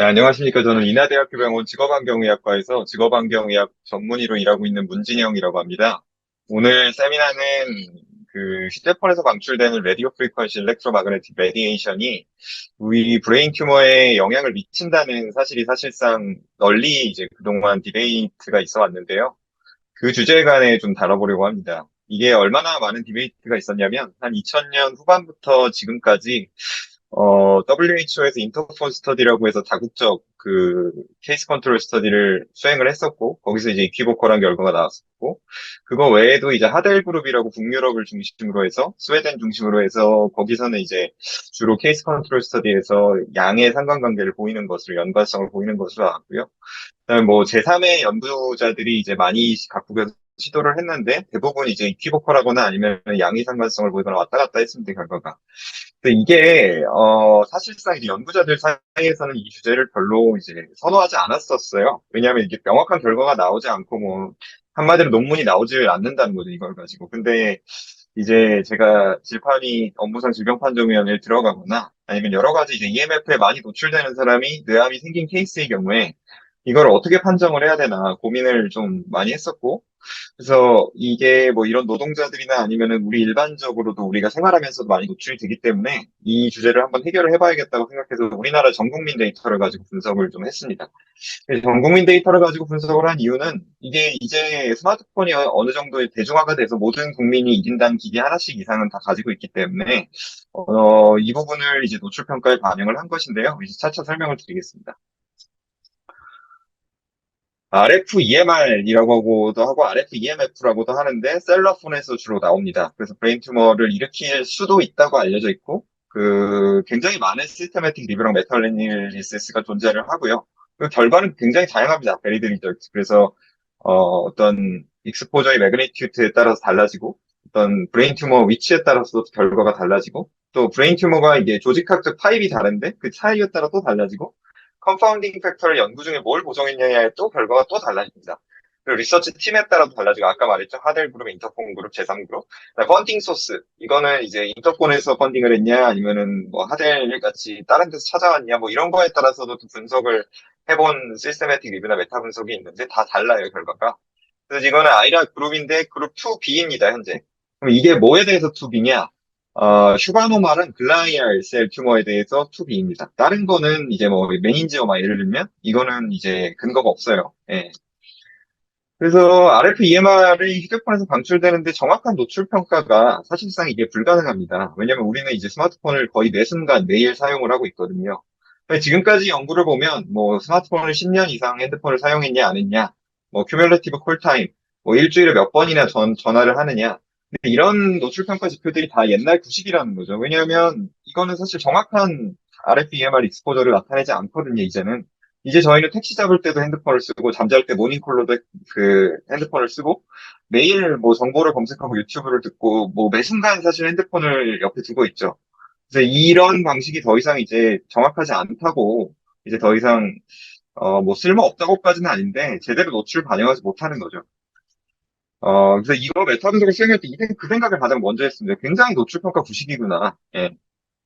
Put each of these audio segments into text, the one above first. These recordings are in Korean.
네, 안녕하십니까. 저는 인하대학교 병원 직업환경의학과에서 직업환경의학 전문의로 일하고 있는 문진영이라고 합니다. 오늘 세미나는 그 휴대폰에서 방출되는 라디오 프리퀀시 일렉트로마그네틱 레디에이션이 우리 브레인 튜머에 영향을 미친다는 사실이 사실상 널리 이제 그동안 디베이트가 있어 왔는데요. 그 주제에 관해 좀 다뤄보려고 합니다. 이게 얼마나 많은 디베이트가 있었냐면 한 2000년 후반부터 지금까지 어, WHO에서 인터폰 스터디라고 해서 다국적 그 케이스 컨트롤 스터디를 수행을 했었고, 거기서 이제 이퀴보컬한 결과가 나왔었고, 그거 외에도 이제 하델 그룹이라고 북유럽을 중심으로 해서, 스웨덴 중심으로 해서, 거기서는 이제 주로 케이스 컨트롤 스터디에서 양의 상관관계를 보이는 것으로, 연관성을 보이는 것으로 나왔고요. 그다음에 뭐 제3의 연구자들이 이제 많이 각국에서 시도를 했는데, 대부분 이제 이퀴보컬하거나 아니면 양의 상관성을 보이거나 왔다 갔다 했습니다, 결과가. 근데 이게 어 사실상 이제 연구자들 사이에서는 이 주제를 별로 이제 선호하지 않았었어요. 왜냐하면 이게 명확한 결과가 나오지 않고 뭐 한마디로 논문이 나오지 않는다는 거죠 이걸 가지고. 근데 이제 제가 질환이 업무상 질병판정위원회에 들어가거나 아니면 여러 가지 이제 EMF에 많이 노출되는 사람이 뇌암이 생긴 케이스의 경우에 이걸 어떻게 판정을 해야 되나 고민을 좀 많이 했었고 그래서 이게 뭐 이런 노동자들이나 아니면은 우리 일반적으로도 우리가 생활하면서도 많이 노출이 되기 때문에 이 주제를 한번 해결을 해봐야겠다고 생각해서 우리나라 전 국민 데이터를 가지고 분석을 좀 했습니다. 전 국민 데이터를 가지고 분석을 한 이유는 이게 이제 스마트폰이 어느 정도 대중화가 돼서 모든 국민이 1인당 기기 하나씩 이상은 다 가지고 있기 때문에 어, 이 부분을 이제 노출 평가에 반영을 한 것인데요. 이제 차차 설명을 드리겠습니다. RFEMR이라고 하고도 하고 RFEMF라고도 하는데 셀러폰에서 주로 나옵니다. 그래서 브레인 튜머를 일으킬 수도 있다고 알려져 있고 그 굉장히 많은 시스테매틱 리뷰랑 메탈레니리스가 존재를 하고요. 그 결과는 굉장히 다양합니다. 베리드 리절트. 그래서 어, 어떤 익스포저의 매그니튜드에 따라서 달라지고 어떤 브레인 튜머 위치에 따라서 결과가 달라지고 또 브레인 튜머가 이게 조직학적 타입이 다른데 그 차이에 따라 또 달라지고 컨파운딩 팩터를 연구 중에 뭘 보정했느냐에 또 결과가 또 달라집니다. 그리고 리서치 팀에 따라도 달라지고 아까 말했죠 하델 그룹, 인터폰 그룹, 제3 그룹. 펀딩 소스 이거는 이제 인터폰에서 펀딩을 했냐 아니면은 뭐 하델 같이 다른 데서 찾아왔냐 뭐 이런 거에 따라서도 분석을 해본 시스테매틱 리뷰나 메타 분석이 있는데 다 달라요 결과가. 그래서 이거는 아이라 그룹인데 그룹 2B입니다 현재. 그럼 이게 뭐에 대해서 2B냐? 어, 슈바노말은 글라이알 셀 튜머에 대해서 2B입니다. 다른 거는 이제 뭐 메닌지오마 예를 들면 이거는 이제 근거가 없어요. 예. 그래서 RF-EMR이 휴대폰에서 방출되는데 정확한 노출 평가가 사실상 이게 불가능합니다. 왜냐면 우리는 이제 스마트폰을 거의 매 순간 매일 사용을 하고 있거든요. 지금까지 연구를 보면 뭐 스마트폰을 10년 이상 핸드폰을 사용했냐 안 했냐, 뭐 큐뮬러티브 콜타임, 뭐 일주일에 몇 번이나 전, 전화를 하느냐 근데 이런 노출 평가 지표들이 다 옛날 구식이라는 거죠. 왜냐하면 이거는 사실 정확한 RFEMR 익스포저를 나타내지 않거든요, 이제는. 이제 저희는 택시 잡을 때도 핸드폰을 쓰고 잠잘 때 모닝콜로도 그 핸드폰을 쓰고 매일 뭐 정보를 검색하고 유튜브를 듣고 뭐 매 순간 사실 핸드폰을 옆에 두고 있죠. 그래서 이런 방식이 더 이상 이제 정확하지 않다고 이제 더 이상 어 뭐 쓸모 없다고까지는 아닌데 제대로 노출 반영하지 못하는 거죠. 어, 그래서 이거 메타 분석을 수행할 때 그 생각을 가장 먼저 했습니다. 굉장히 노출평가 구식이구나. 예.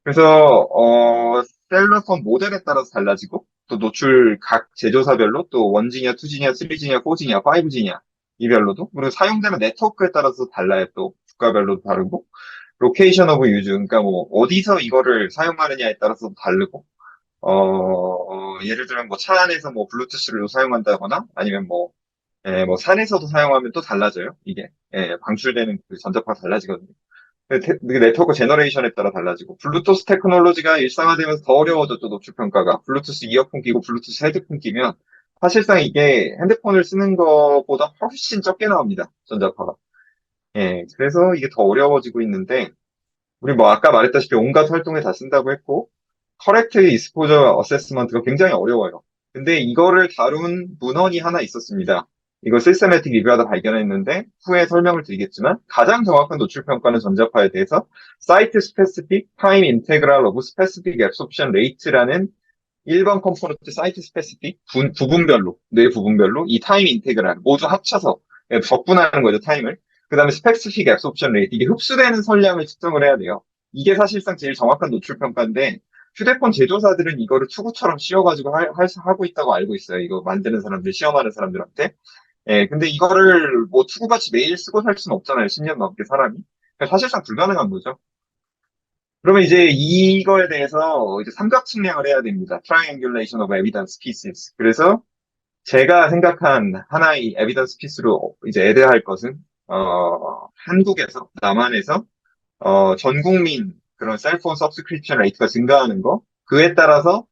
그래서, 어, 셀러폰 모델에 따라서 달라지고, 또 노출 각 제조사별로 또 1지냐, 2지냐, 3지냐, 4지냐, 5지냐, 이별로도, 그리고 사용되는 네트워크에 따라서 달라요. 또 국가별로도 다르고, 로케이션 오브 유즈, 그러니까 뭐, 어디서 이거를 사용하느냐에 따라서 다르고, 어, 예를 들면 뭐 차 안에서 뭐 블루투스를 사용한다거나, 아니면 뭐, 예, 뭐 산에서도 사용하면 또 달라져요. 이게 예, 방출되는 그 전자파가 달라지거든요. 그 네트워크 제너레이션에 따라 달라지고 블루투스 테크놀로지가 일상화되면서 더 어려워졌죠 노출 평가가 블루투스 이어폰 끼고 블루투스 헤드폰 끼면 사실상 이게 핸드폰을 쓰는 것보다 훨씬 적게 나옵니다 전자파가 예 그래서 이게 더 어려워지고 있는데 우리 뭐 아까 말했다시피 온갖 활동에 다 쓴다고 했고 커렉트 이스포저 어세스먼트가 굉장히 어려워요 근데 이거를 다룬 문헌이 하나 있었습니다 이걸 시스테매틱 리뷰하다 발견했는데 후에 설명을 드리겠지만 가장 정확한 노출 평가는 전자파에 대해서 사이트 스페시픽 타임 인테그랄 오브 스페시픽 앱소프션 레이트라는 1번 컴포넌트 사이트 스페시픽 부분별로 뇌 부분별로 이 타임 인테그랄 모두 합쳐서 적분하는 거죠 타임을 그 다음에 스페시픽 앱소프션 레이트 이게 흡수되는 선량을 측정을 해야 돼요 이게 사실상 제일 정확한 노출 평가인데 휴대폰 제조사들은 이거를 투구처럼 씌워가지고 하, 할- 하고 있다고 알고 있어요. 이거 만드는 사람들, 시험하는 사람들한테. 예, 근데 이거를 뭐 투구같이 매일 쓰고 살 수는 없잖아요. 10년 넘게 사람이. 그러니까 사실상 불가능한 거죠. 그러면 이제 이거에 대해서 이제 삼각 측량을 해야 됩니다. Triangulation of Evidence Pieces. 그래서 제가 생각한 하나의 에비던스 피스로 이제 애드할 것은 어, 한국에서 남한에서 어, 전 국민 그런 셀폰 서브스크립션 레이트가 증가하는 거 그에 따라서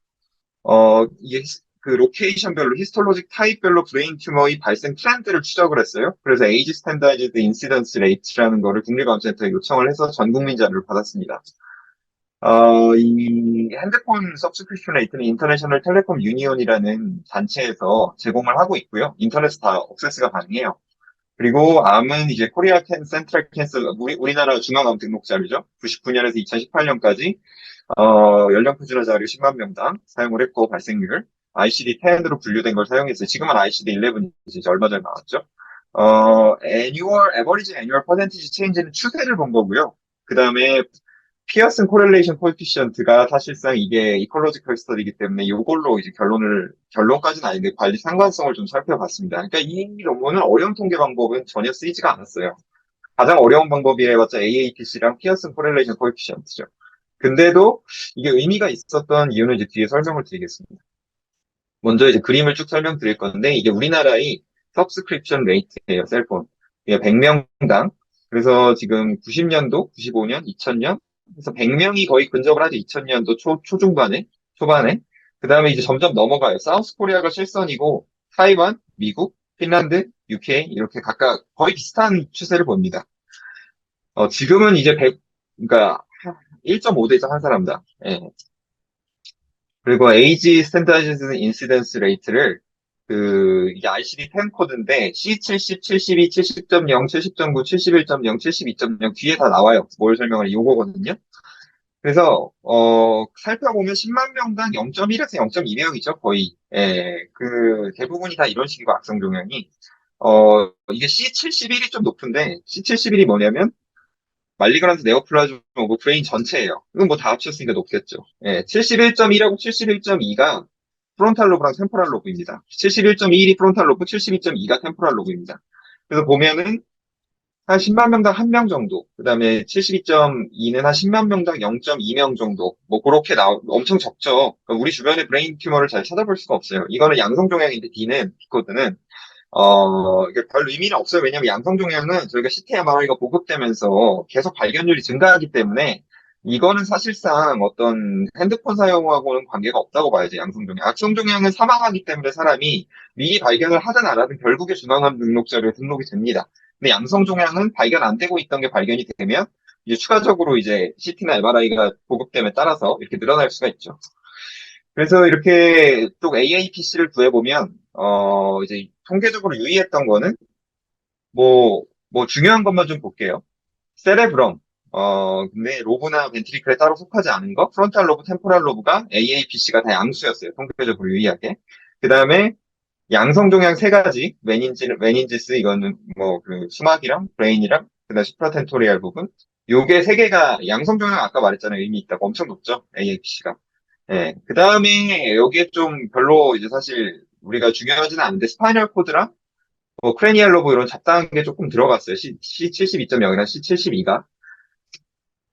어, 이게 히- 그 로케이션별로 히스톨로직 타입별로 브레인 튜머의 발생 트렌드를 추적을 했어요. 그래서 에이지 스탠다이즈드 인시던스 레이트라는 거를 국립암센터에 요청을 해서 전 국민 자료를 받았습니다. 어, 이 핸드폰 서브스크립션 레이트는 인터내셔널 텔레콤 유니온이라는 단체에서 제공을 하고 있고요. 인터넷 다 액세스가 가능해요. 그리고 암은 이제 코리아 캔 센트럴 캔서 우리 우리나라 중앙암 등록 자료죠. 99년에서 2018년까지 어, 연령 표준화 자료 10만 명당 사용을 했고 발생률 ICD-10으로 분류된 걸 사용했어요. 지금은 ICD-11이지 이제 얼마 전에 나왔죠. 어, annual average annual percentage change는 추세를 본 거고요. 그 다음에 피어슨 코렐레이션 코에피시언트가 사실상 이게 이콜로지컬 스터디이기 때문에 이걸로 이제 결론을 결론까지는 아닌데 관리 상관성을 좀 살펴봤습니다. 그러니까 이 논문은 어려운 통계 방법은 전혀 쓰이지가 않았어요. 가장 어려운 방법이 해봤자 AAPC랑 피어슨 코렐레이션 코에피시언트죠. 근데도 이게 의미가 있었던 이유는 이제 뒤에 설명을 드리겠습니다. 먼저 이제 그림을 쭉 설명드릴 건데 이게 우리나라의 서브스크립션 레이트예요, 셀폰. 이게 100명당. 그래서 지금 90년도, 95년, 2000년 그래서 100명이 거의 근접을 하죠. 2000년도 초, 초중반에, 초반에. 그 다음에 이제 점점 넘어가요. 사우스 코리아가 실선이고, 타이완, 미국, 핀란드, UK, 이렇게 각각 거의 비슷한 추세를 봅니다. 어, 지금은 이제 100, 그러니까 1.5대 한 사람당. 예. 그리고 에이지 스탠다이즈 인시던스 레이트를 그 이게 ICD-10 코드인데 C70, 72, 70.0, 70.9, 71.0, 72.0 뒤에 다 나와요. 뭘 설명을 이거거든요. 그래서 어 살펴보면 10만 명당 0.1에서 0.2명이죠 거의. 예, 그 대부분이 다 이런 식이고 악성 종양이 어 이게 C71이 좀 높은데 C71이 뭐냐면 말리그란트 네오플라즈모고 브레인 전체예요. 이건 뭐 다 합쳤으니까 높겠죠. 예, 71.1하고 71.2가 프론탈 로브랑 템포랄 로브입니다. 71.1이 프론탈 로브, 72.2가 템포랄 로브입니다. 그래서 보면은 한 10만 명당 1명 정도, 그 다음에 72.2는 한 10만 명당 0.2명 정도, 뭐 그렇게 나 엄청 적죠. 그러니까 우리 주변의 브레인 튜머를 잘 찾아볼 수가 없어요. 이거는 양성 종양인데 D는 B코드는 어, 이게 별 의미는 없어요. 왜냐면 양성 종양은 저희가 CT MRI가 보급되면서 계속 발견율이 증가하기 때문에 이거는 사실상 어떤 핸드폰 사용하고는 관계가 없다고 봐야지, 양성 종양. 악성 종양은 사망하기 때문에 사람이 미리 발견을 하든 안 하든 결국에 중앙암 등록자료에 등록이 됩니다. 근데 양성 종양은 발견 안 되고 있던 게 발견이 되면 이제 추가적으로 이제 CT나 MRI가 보급됨에 따라서 이렇게 늘어날 수가 있죠. 그래서 이렇게 또 AAPC를 구해보면, 어, 이제 통계적으로 유의했던 거는, 뭐, 뭐 중요한 것만 좀 볼게요. 세레브럼, 어, 근데 로브나 벤트리클에 따로 속하지 않은 거, 프론탈 로브, 템포랄 로브가 AAPC가 다 양수였어요. 통계적으로 유의하게. 그 다음에 양성 종양 세 가지, 메닌지, 메닌지스, 이거는 뭐 그 수막이랑 브레인이랑, 그 다음 슈프라텐토리알 부분. 요게 세 개가 양성 종양 아까 말했잖아요. 의미 있다고. 엄청 높죠. AAPC가. 예. 그 다음에 여기에 좀 별로 이제 사실 우리가 중요하지는 않은데 스파이널 코드랑 뭐 크레니얼 로브 이런 잡다한 게 조금 들어갔어요. C, C72.0이랑 C72가.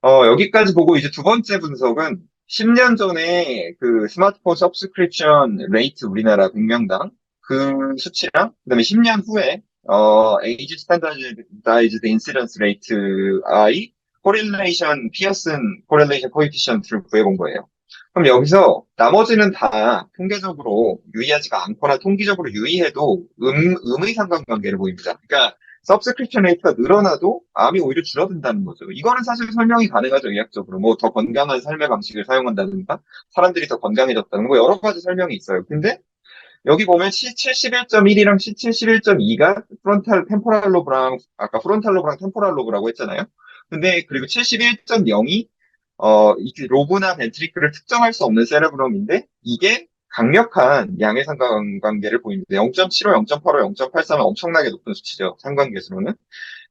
어, 여기까지 보고 이제 두 번째 분석은 10년 전에 그 스마트폰 서브스크립션 레이트 우리나라 100명당 그 수치랑 그다음에 10년 후에 어, 에이지 스탠다이즈드 인시던스 레이트 I 코릴레이션 피어슨 코릴레이션 코에피션트를 구해본 거예요. 그럼 여기서 나머지는 다 통계적으로 유의하지가 않거나 통계적으로 유의해도 음, 음의 상관관계를 보입니다. 그러니까 서브스크립션 레이트가 늘어나도 암이 오히려 줄어든다는 거죠. 이거는 사실 설명이 가능하죠, 의학적으로. 뭐 더 건강한 삶의 방식을 사용한다든가, 사람들이 더 건강해졌다는 거 여러 가지 설명이 있어요. 근데 여기 보면 C71.1이랑 C71.2가 프론탈 템포랄 로브랑 아까 프론탈 로브랑 템포랄 로브라고 했잖아요. 근데 그리고 71.0이 어, 이게 로브나 벤트리클을 특정할 수 없는 세레브럼인데 이게 강력한 양의 상관관계를 보입니다. 0.75, 0.85, 0.83은 엄청나게 높은 수치죠. 상관계수로는.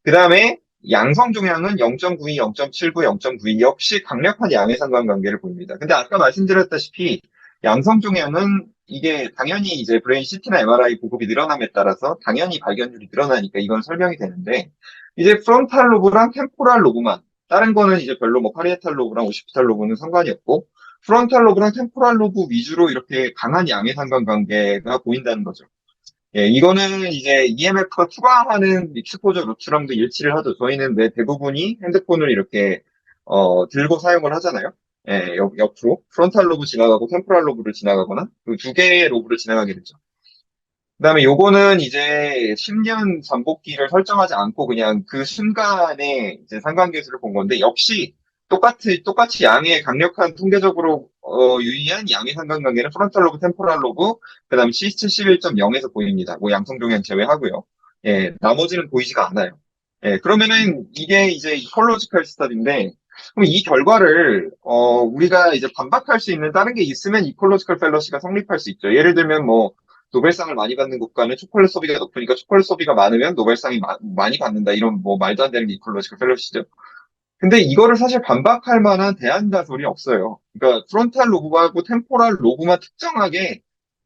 그 다음에 양성 종양은 0.92, 0.79, 0.92 역시 강력한 양의 상관관계를 보입니다. 근데 아까 말씀드렸다시피 양성 종양은 이게 당연히 이제 브레인 CT나 MRI 보급이 늘어남에 따라서 당연히 발견율이 늘어나니까 이건 설명이 되는데 이제 프론탈 로브랑 템포랄 로브만 다른 거는 이제 별로 뭐 파리에탈 로브랑 오시피탈 로브는 상관이 없고 프론탈 로브랑 템포랄 로브 위주로 이렇게 강한 양의 상관관계가 보인다는 거죠. 예, 이거는 이제 EMF가 투과하는 익스포저 루트랑도 일치를 하죠. 저희는 왜 대부분이 핸드폰을 이렇게 어, 들고 사용을 하잖아요. 예, 옆, 옆으로 프론탈 로브 지나가고 템포랄 로브를 지나가거나 그 두 개의 로브를 지나가게 되죠. 그다음에 요거는 이제 10년 잠복기를 설정하지 않고 그냥 그 순간에 이제 상관계수를 본 건데 역시 똑같이 똑같이 양의 강력한 통계적으로 어, 유의한 양의 상관관계는 프론탈 로브, 템포랄 로브, 그다음 C71.0에서 보입니다. 뭐 양성 종양 제외하고요. 예, 나머지는 보이지가 않아요. 예, 그러면은 이게 이제 이콜로지컬 스터디인데 그럼 이 결과를 어, 우리가 이제 반박할 수 있는 다른 게 있으면 이콜로지컬 펠러시가 성립할 수 있죠. 예를 들면 뭐 노벨상을 많이 받는 국가는 초콜릿 소비가 높으니까 초콜릿 소비가 많으면 노벨상이 마- 많이 받는다. 이런 뭐 말도 안 되는 게 이콜로지컬 펠러시죠. 근데 이거를 사실 반박할 만한 대안가설이 없어요. 그러니까 프론탈 로브하고 템포랄 로브만 특정하게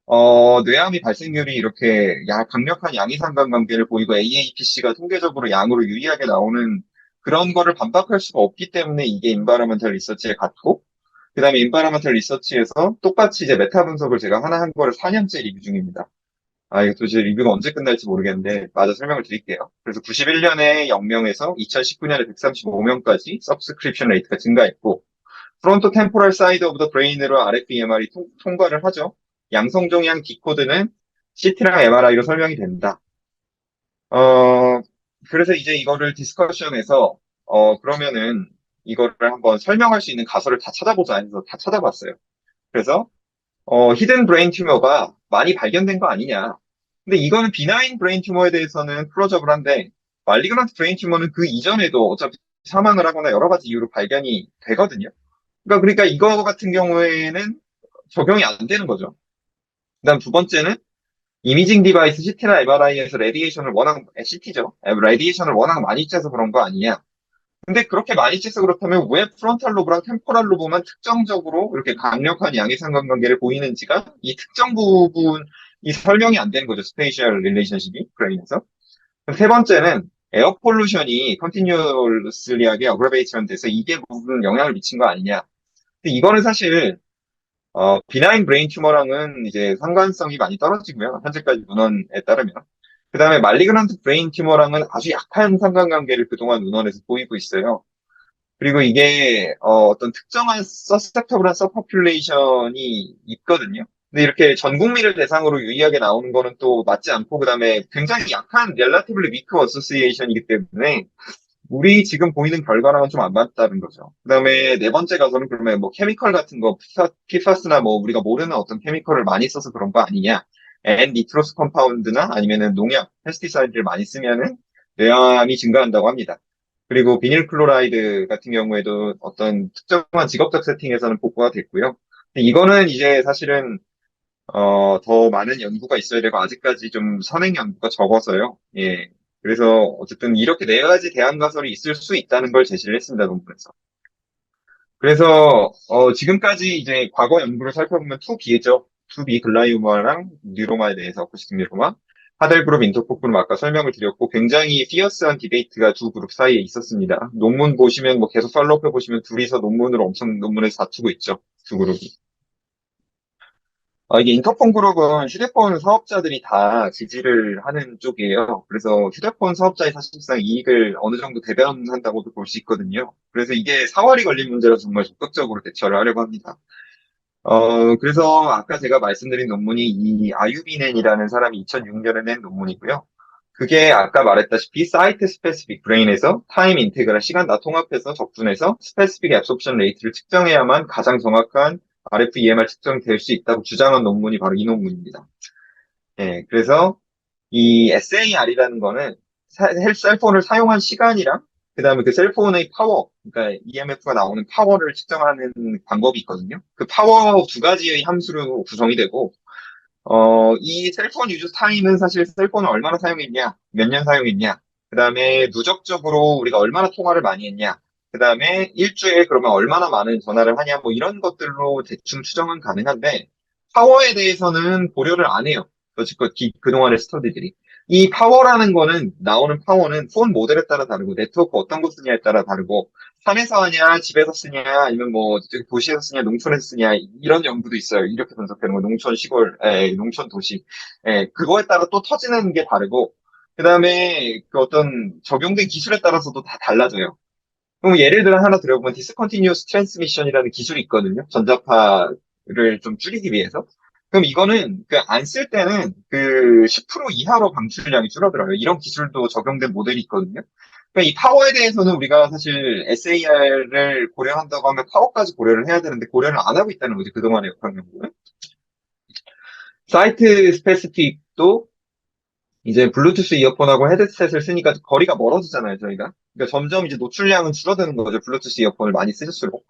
어, 뇌암이 발생률이 이렇게 야, 강력한 양의 상관관계를 보이고 AAPC가 통계적으로 양으로 유의하게 나오는 그런 거를 반박할 수가 없기 때문에 이게 인바이러먼탈 리서치에 갔고 그 다음에 인바이러먼탈 리서치에서 똑같이 이제 메타 분석을 제가 하나 한 거를 4년째 리뷰 중입니다. 아, 이거 도대체 리뷰가 언제 끝날지 모르겠는데, 마저 설명을 드릴게요. 그래서 91년에 0명에서 2019년에 135명까지 서브스크립션 레이트가 증가했고, 프론토 템포럴 사이드 오브 더 브레인으로 RFEMR이 통, 통과를 하죠. 양성 종양 디코드는 CT랑 MRI로 설명이 된다. 어, 그래서 이제 이거를 디스커션에서, 어, 그러면은 이거를 한번 설명할 수 있는 가설을 다 찾아보자 해서 다 찾아봤어요. 그래서, 어, 히든 브레인 튜머가 많이 발견된 거 아니냐. 근데 이거는 비나인 브레인 튜머에 대해서는 클로저블한데 말리그런트 브레인 튜머는 그 이전에도 어차피 사망을 하거나 여러 가지 이유로 발견이 되거든요. 그러니까 그러니까 이거 같은 경우에는 적용이 안 되는 거죠. 그다음 두 번째는 이미징 디바이스 CT나 MRI에서 레디에이션을 워낙 CT죠. 레디에이션을 워낙 많이 쬐서 그런 거 아니냐. 근데 그렇게 많이 쬐서 그렇다면 왜 프론탈 로브랑 템포랄 로브만 특정적으로 이렇게 강력한 양의 상관관계를 보이는지가 이 특정 부분 이 설명이 안 되는 거죠. 스페이셜 릴레이션십이 브레인에서. 세 번째는 에어 폴루션이 컨티뉴어스리하게 어그레베이션 돼서 이게 무슨 영향을 미친 거 아니냐. 근데 이거는 사실 어, 비나인 브레인 튜머랑은 이제 상관성이 많이 떨어지고요. 현재까지 문헌에 따르면. 그 다음에 말리그런트 브레인 튜머랑은 아주 약한 상관관계를 그동안 문헌에서 보이고 있어요. 그리고 이게 어, 떤 특정한 서스펙터블한 서퍼퓰레이션이 있거든요. 근데 이렇게 전 국민을 대상으로 유의하게 나오는 거는 또 맞지 않고 그다음에 굉장히 약한 relatively weak association이기 때문에 우리 지금 보이는 결과랑은 좀 안 맞다는 거죠. 그다음에 네 번째 가서는 그러면 뭐 케미컬 같은 거 피파스나 뭐 우리가 모르는 어떤 케미컬을 많이 써서 그런 거 아니냐? 앤 니트로스 컴파운드나 아니면은 농약, 페스티사이드를 많이 쓰면은 뇌암이 증가한다고 합니다. 그리고 비닐 클로라이드 같은 경우에도 어떤 특정한 직업적 세팅에서는 복구가 됐고요. 이거는 이제 사실은 어, 더 많은 연구가 있어야 되고, 아직까지 좀 선행 연구가 적어서요. 예. 그래서, 어쨌든 이렇게 네 가지 대안 가설이 있을 수 있다는 걸 제시를 했습니다, 논문에서. 그래서, 어, 지금까지 이제 과거 연구를 살펴보면 2B 죠. 2B 글라이오마랑 뉴로마에 대해서, 어쿠스틱 뉴로마. 하델 그룹, 인터포 그룹 아까 설명을 드렸고, 굉장히 피어스한 디베이트가 두 그룹 사이에 있었습니다. 논문 보시면, 뭐 계속 팔로우 해 보시면 둘이서 논문을 엄청 논문에서 다투고 있죠. 두 그룹이. 어, 이게 인터폰 그룹은 휴대폰 사업자들이 다 지지를 하는 쪽이에요. 그래서 휴대폰 사업자의 사실상 이익을 어느 정도 대변한다고도 볼 수 있거든요. 그래서 이게 사활이 걸린 문제라 정말 적극적으로 대처를 하려고 합니다. 어, 그래서 아까 제가 말씀드린 논문이 이 아유비넨이라는 사람이 2006년에 낸 논문이고요. 그게 아까 말했다시피 사이트 스페시픽 브레인에서 타임 인테그랄 시간 다 통합해서 적분해서 스페시픽 앱소프션 레이트를 측정해야만 가장 정확한 RFEMR 측정될 수 있다고 주장한 논문이 바로 이 논문입니다. 예, 그래서 이 SAR이라는 거는 사- 헬- 셀폰을 사용한 시간이랑 그 다음에 그 셀폰의 파워, 그러니까 EMF가 나오는 파워를 측정하는 방법이 있거든요. 그 파워 두 가지의 함수로 구성이 되고, 어, 이 셀폰 유즈 타임은 사실 셀폰을 얼마나 사용했냐, 몇 년 사용했냐, 그 다음에 누적적으로 우리가 얼마나 통화를 많이 했냐, 그 다음에 일주일에 그러면 얼마나 많은 전화를 하냐, 뭐 이런 것들로 대충 추정은 가능한데, 파워에 대해서는 고려를 안 해요. 여지껏 기- 그동안의 스터디들이. 이 파워라는 거는, 나오는 파워는 폰 모델에 따라 다르고, 네트워크 어떤 거 쓰냐에 따라 다르고, 산에서 하냐, 집에서 쓰냐, 아니면 뭐, 도시에서 쓰냐, 농촌에서 쓰냐, 이런 연구도 있어요. 이렇게 분석하는 거. 농촌, 시골, 에, 농촌, 도시. 예, 그거에 따라 또 터지는 게 다르고, 그 다음에 그 어떤 적용된 기술에 따라서도 다 달라져요. 그럼 예를 들어 하나 들어보면 디스컨티뉴어스 트랜스미션이라는 기술이 있거든요. 전자파를 좀 줄이기 위해서. 그럼 이거는 그 안 쓸 때는 그 10% 이하로 방출량이 줄어들어요. 이런 기술도 적용된 모델이 있거든요. 그러니까 이 파워에 대해서는 우리가 사실 SAR을 고려한다고 하면 파워까지 고려를 해야 되는데 고려를 안 하고 있다는 거지 그동안의 역학 연구는. 사이트 스페시픽도 이제 블루투스 이어폰하고 헤드셋을 쓰니까 거리가 멀어지잖아요, 저희가. 그러니까 점점 이제 노출량은 줄어드는 거죠, 블루투스 이어폰을 많이 쓰실수록.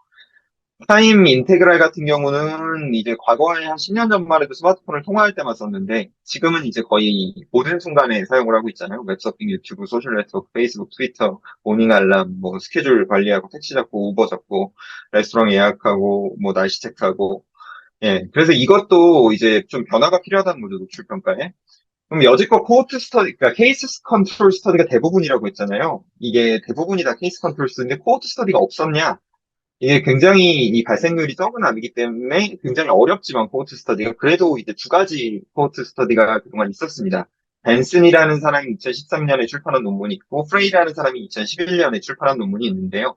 타임 인테그랄 같은 경우는 이제 과거에 한 10년 전만 해도 스마트폰을 통화할 때만 썼는데 지금은 이제 거의 모든 순간에 사용을 하고 있잖아요. 웹서핑, 유튜브, 소셜 네트워크, 페이스북, 트위터, 모닝 알람, 뭐 스케줄 관리하고 택시 잡고 우버 잡고 레스토랑 예약하고 뭐 날씨 체크하고 예. 그래서 이것도 이제 좀 변화가 필요하다는 거죠, 노출 평가에. 그럼 여지껏 코호트 스터디, 그러니까 케이스 컨트롤 스터디가 대부분이라고 했잖아요. 이게 대부분이 다 케이스 컨트롤 스터디인데 코호트 스터디가 없었냐? 이게 굉장히 이 발생률이 적은 암이기 때문에 굉장히 어렵지만 코호트 스터디가 그래도 이제 두 가지 코호트 스터디가 그동안 있었습니다. 벤슨이라는 사람이 2013년에 출판한 논문이 있고 프레이라는 사람이 2011년에 출판한 논문이 있는데요.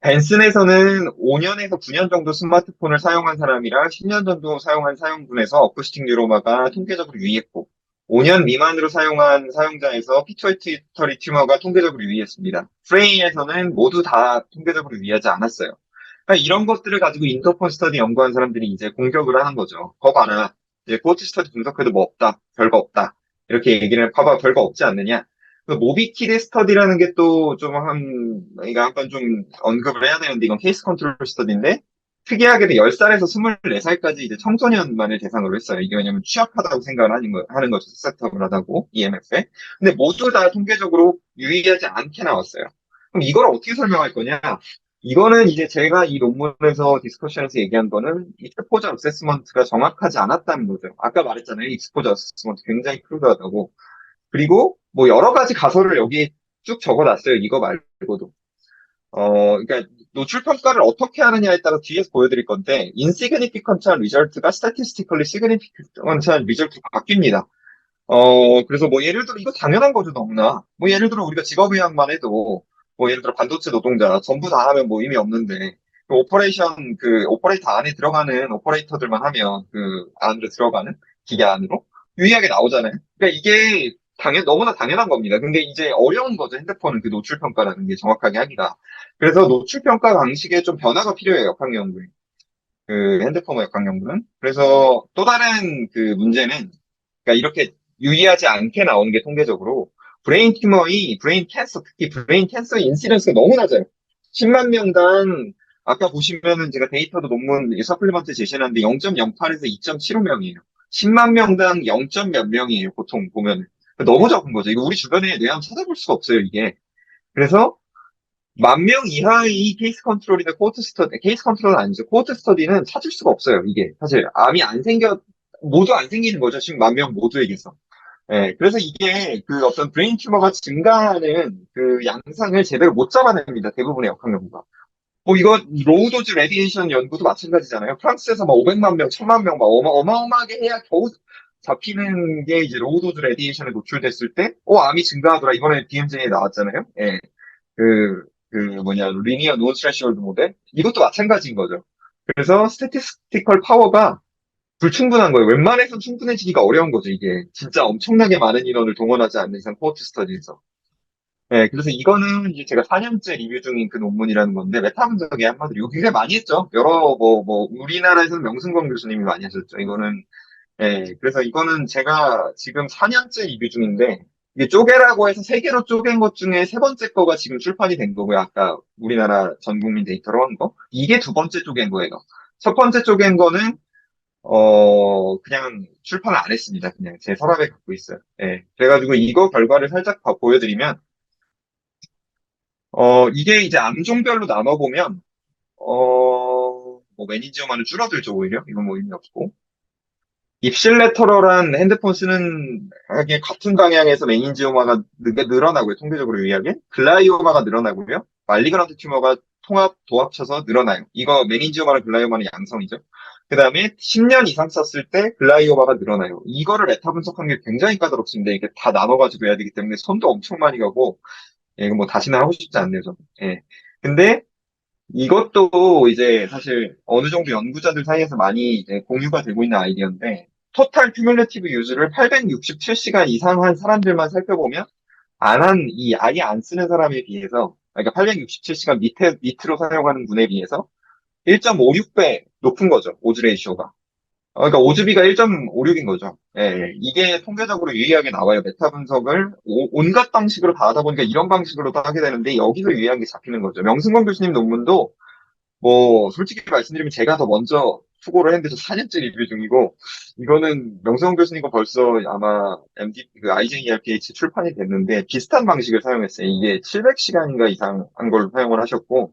벤슨에서는 5년에서 9년 정도 스마트폰을 사용한 사람이랑 10년 정도 사용한 사용군에서 어쿠스틱 뉴로마가 통계적으로 유의했고 5년 미만으로 사용한 사용자에서 피투이터리 튜머가 통계적으로 유의했습니다. 프레이에서는 모두 다 통계적으로 유의하지 않았어요. 그러니까 이런 것들을 가지고 인터폰 스터디 연구한 사람들이 이제 공격을 하는 거죠. 거 봐라. 이제 코트 스터디 분석해도 뭐 없다. 별거 없다. 이렇게 얘기를 봐봐. 별거 없지 않느냐. 그 모비키드 스터디라는 게 또 좀 한, 한번 좀 언급을 해야 되는데 이건 케이스 컨트롤 스터디인데 특이하게도 10살에서 24살까지 이제 청소년만을 대상으로 했어요. 이게 왜냐면 취약하다고 생각을 하는, 거, 하는 거죠. 셋업을 하다고, EMF에. 근데 모두 다 통계적으로 유의하지 않게 나왔어요. 그럼 이걸 어떻게 설명할 거냐? 이거는 이제 제가 이 논문에서 디스커션에서 얘기한 거는 익스포저 어세스먼트가 정확하지 않았다는 거죠. 아까 말했잖아요. 익스포저 어세스먼트 굉장히 크루드하다고. 그리고 뭐 여러 가지 가설을 여기에 쭉 적어놨어요. 이거 말고도. 어, 그러니까 노출 평가를 어떻게 하느냐에 따라 뒤에서 보여드릴 건데 insignificant한 result가 statistically significant한 result로 바뀝니다. 어, 그래서 뭐 예를 들어 이거 당연한 거죠, 너무나. 뭐 예를 들어 우리가 직업의학만 해도 뭐 예를 들어 반도체 노동자 전부 다 하면 뭐 의미 없는데 그 오퍼레이션 그 오퍼레이터 안에 들어가는 오퍼레이터들만 하면 그 안으로 들어가는 기계 안으로 유의하게 나오잖아요. 그러니까 이게 당연, 너무나 당연한 겁니다. 근데 이제 어려운 거죠. 핸드폰은 그 노출 평가라는 게 정확하게 하기가. 그래서 노출 평가 방식에 좀 변화가 필요해요. 역학 연구에. 그 핸드폰 역학 연구는. 그래서 또 다른 그 문제는 그러니까 이렇게 유의하지 않게 나오는 게 통계적으로 브레인 튜머의 브레인 캔서 특히 브레인 캔서 인시던스가 너무 낮아요. 10만 명당 아까 보시면은 제가 데이터도 논문 서플리먼트 제시했는데 0.08에서 2.75명이에요. 10만 명당 0. 몇 명이에요. 보통 보면은. 너무 적은 거죠. 이거 우리 주변에 내용 찾아볼 수가 없어요, 이게. 그래서 만 명 이하의 케이스 컨트롤이나 코호트 스터디, 케이스 컨트롤은 아니죠. 코호트 스터디는 찾을 수가 없어요, 이게. 사실 암이 안 생겨, 모두 안 생기는 거죠. 지금 만 명 모두에게서. 예, 그래서 이게 그 어떤 브레인 튜머가 증가하는 그 양상을 제대로 못 잡아냅니다. 대부분의 역학 연구가. 뭐 이거 로우도즈 레디에이션 연구도 마찬가지잖아요. 프랑스에서 막 500만 명, 1000만 명 막 어마, 어마어마하게 해야 겨우 잡히는 게 이제 로우도즈 레디에이션에 노출됐을 때, 어, 암이 증가하더라. 이번에 DMJ에 나왔잖아요. 예. 그, 그 뭐냐, 리니어 노 스트레시홀드 모델? 이것도 마찬가지인 거죠. 그래서 스태티스티컬 파워가 불충분한 거예요. 웬만해서 충분해지기가 어려운 거죠, 이게. 진짜 엄청나게 많은 인원을 동원하지 않는 이상 코어트 스터디에서. 네, 그래서 이거는 이제 제가 4년째 리뷰 중인 그 논문이라는 건데, 메타 분석에 한마디로, 이거 굉장히 많이 했죠. 여러, 뭐, 뭐, 우리나라에서는 명승건 교수님이 많이 하셨죠. 이거는 네, 그래서 이거는 제가 지금 4년째 리뷰 중인데, 이게 쪼개라고 해서 세 개로 쪼갠 것 중에 세 번째 거가 지금 출판이 된 거고요. 아까 우리나라 전 국민 데이터로 한 거. 이게 두 번째 쪼갠 거예요. 첫 번째 쪼갠 거는 어, 그냥 출판을 안 했습니다. 그냥 제 서랍에 갖고 있어요. 예. 그래가지고 이거 결과를 살짝 봐- 보여드리면, 어, 이게 이제 암종별로 나눠보면, 어, 뭐 매니지어만은 줄어들죠, 오히려. 이건 뭐 의미 없고. 입실 레터럴한 핸드폰 쓰는 하게 같은 방향에서 메닌지오마가 느- 늘어나고요. 통계적으로 유의하게. 글라이오마가 늘어나고요. 말리그란트 튜머가 통합, 도합쳐서 늘어나요. 이거 메닌지오마랑 글라이오마는 양성이죠. 그 다음에 10년 이상 썼을 때 글라이오마가 늘어나요. 이거를 메타 분석하는 게 굉장히 까다롭습니다. 이게 다 나눠가지고 해야 되기 때문에 손도 엄청 많이 가고, 예, 이거 뭐 다시는 하고 싶지 않네요, 저는. 예. 근데 이것도 이제 사실 어느 정도 연구자들 사이에서 많이 공유가 되고 있는 아이디어인데, 토탈 큐뮬레티브 유즈를 867시간 이상 한 사람들만 살펴보면, 안 한, 이 아예 안 쓰는 사람에 비해서, 그러니까 867시간 밑에, 밑으로 사용하는 분에 비해서 1.56배 높은 거죠, 오즈 레이쇼가. 어, 그러니까 오즈비가 1.56인 거죠. 예, 예. 이게 통계적으로 유의하게 나와요. 메타 분석을 오- 온갖 방식으로 다 하다 보니까 이런 방식으로도 하게 되는데 여기서 유의하게 잡히는 거죠. 명승건 교수님 논문도 뭐 솔직히 말씀드리면 제가 더 먼저 수고를 했는데 저 4년째 리뷰 중이고 이거는 명승건 교수님 거 벌써 아마 MD 그 IJRPH 출판이 됐는데 비슷한 방식을 사용했어요. 이게 700시간인가 이상 한 걸 사용을 하셨고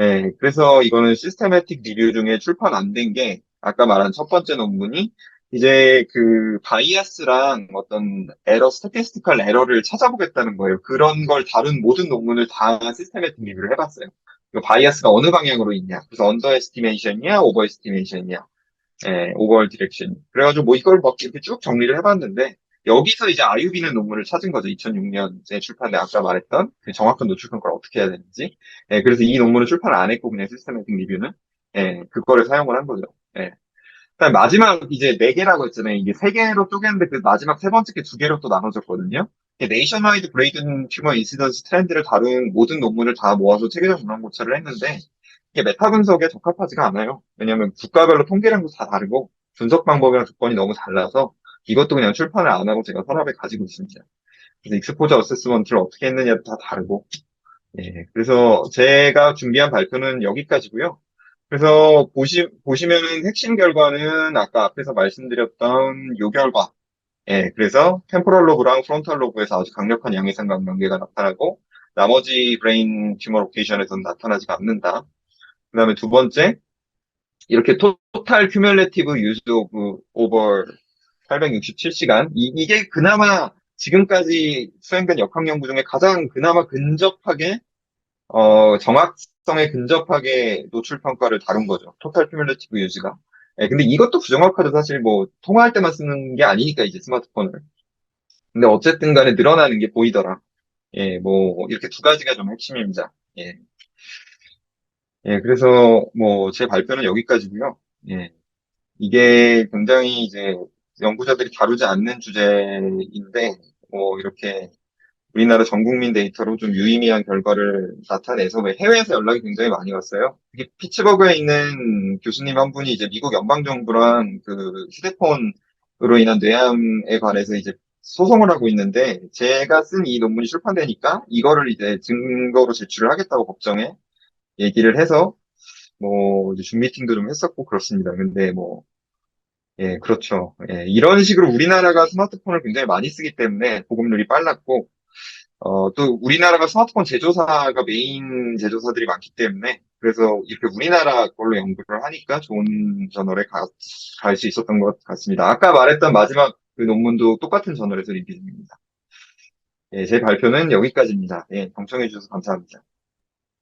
예, 그래서 이거는 시스테매틱 리뷰 중에 출판 안 된 게 아까 말한 첫 번째 논문이 이제 그 바이아스랑 어떤 에러, 스태티스티컬 에러를 찾아보겠다는 거예요. 그런 걸 다룬 모든 논문을 다 시스테매틱 리뷰를 해봤어요. 그 바이아스가 어느 방향으로 있냐. 그래서 언더 에스티메이션이냐, 오버 에스티메이션이냐. 예, 오버월 디렉션. 그래가지고 뭐 이걸 막 이렇게 쭉 정리를 해봤는데 여기서 이제 아유비는 논문을 찾은 거죠. 2006년에 출판돼 아까 말했던 그 정확한 노출 평가를 어떻게 해야 되는지. 예, 그래서 이 논문을 출판 안 했고 그냥 시스테매틱 리뷰는 예, 그거를 사용을 한 거죠. 예. 그다음 마지막 이제 네 개라고 했잖아요. 이게 세 개로 쪼갰는데 그 마지막 세 번째 게 두 개로 또 나눠졌거든요. 네이션와이드 브레이든 튜머 인시던스 트렌드를 다룬 모든 논문을 다 모아서 체계적 전환 고찰을 했는데 이게 메타 분석에 적합하지가 않아요. 왜냐하면 국가별로 통계량도 다 다르고 분석 방법이랑 조건이 너무 달라서 이것도 그냥 출판을 안 하고 제가 서랍에 가지고 있습니다. 그래서 익스포저 어세스먼트를 어떻게 했느냐도 다 다르고 예, 그래서 제가 준비한 발표는 여기까지고요. 그래서 보시, 보시면은 핵심 결과는 아까 앞에서 말씀드렸던 요 결과. 예, 그래서 템포럴 로브랑 프론탈 로브에서 아주 강력한 양해삼각 관계가 나타나고 나머지 브레인 튜머 로케이션에서는 나타나지가 않는다. 그 다음에 두 번째, 이렇게 토탈 큐뮬레티브 유즈 오브 오버 867시간. 이, 게 그나마 지금까지 수행된 역학 연구 중에 가장 그나마 근접하게 어, 정확성에 근접하게 노출 평가를 다룬 거죠. 토탈 큐뮬레티브 유즈가. 예, 근데 이것도 부정확하죠. 사실 뭐 통화할 때만 쓰는 게 아니니까 이제 스마트폰을. 근데 어쨌든 간에 늘어나는 게 보이더라. 예, 뭐 이렇게 두 가지가 좀 핵심입니다. 예. 예, 그래서 뭐 제 발표는 여기까지고요. 예. 이게 굉장히 이제 연구자들이 다루지 않는 주제인데 뭐 이렇게 우리나라 전 국민 데이터로 좀 유의미한 결과를 나타내서 왜 해외에서 연락이 굉장히 많이 왔어요. 피츠버그에 있는 교수님 한 분이 이제 미국 연방 정부랑 그 휴대폰으로 인한 뇌암에 관해서 이제 소송을 하고 있는데 제가 쓴 이 논문이 출판되니까 이거를 이제 증거로 제출을 하겠다고 법정에 얘기를 해서 뭐 이제 줌 미팅도 좀 했었고 그렇습니다. 근데 뭐 예, 그렇죠. 예, 이런 식으로 우리나라가 스마트폰을 굉장히 많이 쓰기 때문에 보급률이 빨랐고 어, 또 우리나라가 스마트폰 제조사가 메인 제조사들이 많기 때문에 그래서 이렇게 우리나라 걸로 연구를 하니까 좋은 저널에 갈 수 있었던 것 같습니다. 아까 말했던 마지막 그 논문도 똑같은 저널에서 리뷰 중입니다. 예, 제 발표는 여기까지입니다. 예, 경청해 주셔서 감사합니다.